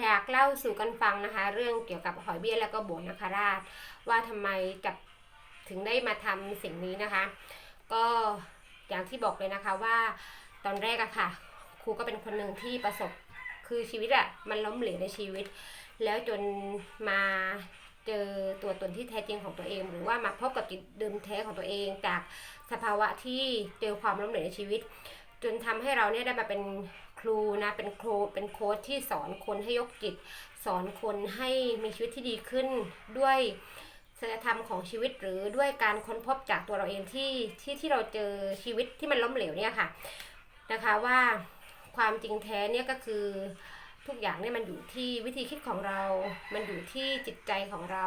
อยากเล่าสู่กันฟังนะคะ เรื่องเกี่ยวกับหอยเบี้ยแล้วก็โบนนคราช ว่าทำไมจับถึงได้มาทำสิ่งนี้นะคะ ก็อย่างที่บอกเลยนะคะว่าตอนแรกอะค่ะ ครูก็เป็นคนหนึ่งที่ประสบคือชีวิตอะมันล้มเหลวในชีวิต แล้วจนมาเจอตัวตนที่แท้จริงของตัวเอง หรือว่ามาพบกับจิตเดิมแท้ของตัวเอง จากสภาวะที่เจอความล้มเหลวในชีวิต จนทำให้เราเนี่ยได้มาเป็นครูนะเป็นครูเป็นโค้ชที่สอนคนให้ยกจิต สอนคนให้มีชีวิตที่ดีขึ้นด้วยศีลธรรมของชีวิตหรือด้วยการค้นพบจากตัวเราเองที่ที่ที่เราเจอชีวิตที่มันล้มเหลวเนี่ยค่ะนะคะว่าความจริงแท้เนี่ยก็คือทุกอย่างเนี่ยมันอยู่ที่วิธีคิดของเรา มันอยู่ที่จิตใจของเรา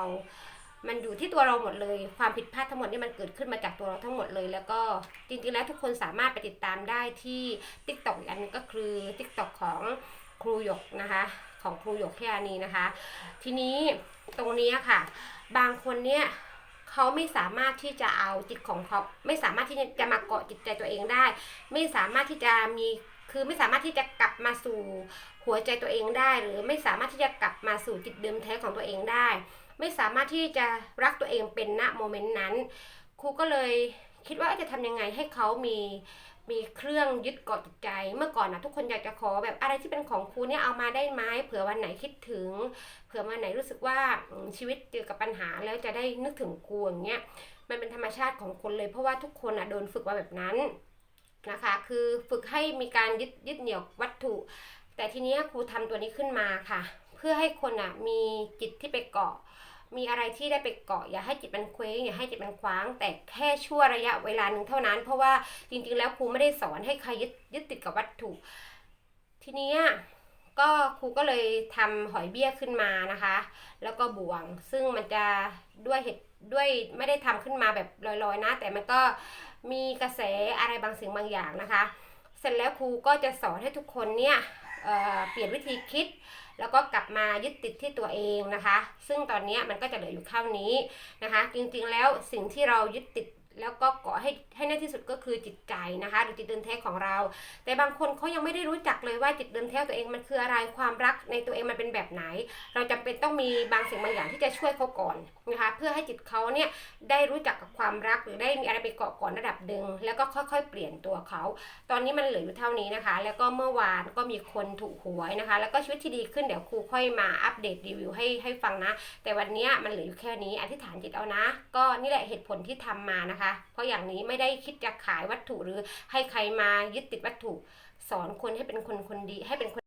มันอยู่ที่ตัวเราหมดเลย ความผิดพลาดทั้งหมดนี่มันเกิดขึ้นมาจากตัวเราทั้งหมดเลย แล้วก็จริงๆแล้วทุกคนสามารถไปติดตามได้ที่ t ิ k t o อกอันนึงก็คือ t ิ k t o k ของครูหยกนะคะ ของครูหยกแค่นี้นะคะ ทีนี้ตรงนี้ค่ะ บางคนเนี่ยเขาไม่สามารถที่จะเอาจิตของเขาไม่สามารถที่จะมาเกาะจิตใจตัวเองได้ ไม่สามารถที่จะมีคือไม่สามารถที่จะกลับมาสู่หัวใจตัวเองได้ หรือไม่สามารถที่จะกลับมาสู่จิตเดิมแท้ของตัวเองได้ ไม่สามารถที่จะรักตัวเองเป็นณโมเมนต์นั้น ครูก็เลยคิดว่าจะทำยังไงให้เขามีมีเครื่องยึดเกาะจิตใจ เมื่อก่อนนะทุกคนอยากจะขอแบบอะไรที่เป็นของครูเนี่ยเอามาได้ไหมเผื่อวันไหนคิดถึง เผื่อวันไหนรู้สึกว่าชีวิตเจอกับปัญหาแล้วจะได้นึกถึงครูอย่างเงี้ยมันเป็นธรรมชาติของคนเลย เพราะว่าทุกคนอะโดนฝึกมาแบบนั้นนะคะคือฝึกให้มีการยึดยึดเหนี่ยววัตถุ แต่ทีนี้ครูทำตัวนี้ขึ้นมาค่ะ เพื่อให้คนอะมีจิตที่ไปเกาะ มีอะไรที่ได้ไปเกาะอย่าให้จิตมันเคว้งอย่าให้จิตมันคว้าง แต่แค่ชั่วระยะเวลาหนึ่งเท่านั้น เพราะว่าจริงๆแล้วครูไม่ได้สอนให้ใครยึดยึดติดกับวัตถุ ทีนี้ก็ครูก็เลยทำหอยเบี้ยขึ้นมานะคะ แล้วก็บ่วง ซึ่งมันจะด้วยเหตุด้วยไม่ได้ทำขึ้นมาแบบลอยๆนะ แต่มันก็มีกระแสอะไรบางสิ่งบางอย่างนะคะ เสร็จแล้วครูก็จะสอนให้ทุกคนเนี่ย เปลี่ยนวิธีคิด แล้วก็กลับมายึดติดที่ตัวเองนะคะ ซึ่งตอนนี้มันก็จะเหลืออยู่เท่านี้นะคะ จริงๆแล้วสิ่งที่เรายึดติด แล้วก็เกาะให้ให้แน่ที่สุดก็คือจิตใจนะคะ หรือจิตเดิมแท้ของเรา แต่บางคนเขายังไม่ได้รู้จักเลยว่าจิตเดิมแท้ตัวเองมันคืออะไรความรักในตัวเองมันเป็นแบบไหน เราจำเป็นต้องมีบางสิ่งบางอย่างที่จะช่วยเขาก่อนนะคะ เพื่อให้จิตเขาเนี่ยได้รู้จักกับความรักหรือได้มีอะไรไปเกาะก่อนระดับหนึ่งแล้วก็ค่อยๆ เปลี่ยนตัวเขา ตอนนี้มันเหลืออยู่เท่านี้นะคะ แล้วก็เมื่อวานก็มีคนถูกหวยนะคะ แล้วก็ชีวิตที่ดีขึ้นเดี๋ยวครูค่อยมาอัปเดตรีวิวให้ให้ฟังนะ แต่วันนี้มันเหลืออยู่แค่นี้อธิษฐานจิตเอานะ ก็นี่แหละเหตุผลที่ทำมานะคะ เพราะอย่างนี้ไม่ได้คิดจะขายวัตถุหรือให้ใครมายึดติดวัตถุสอนคนให้เป็นคนคนดีให้เป็นคน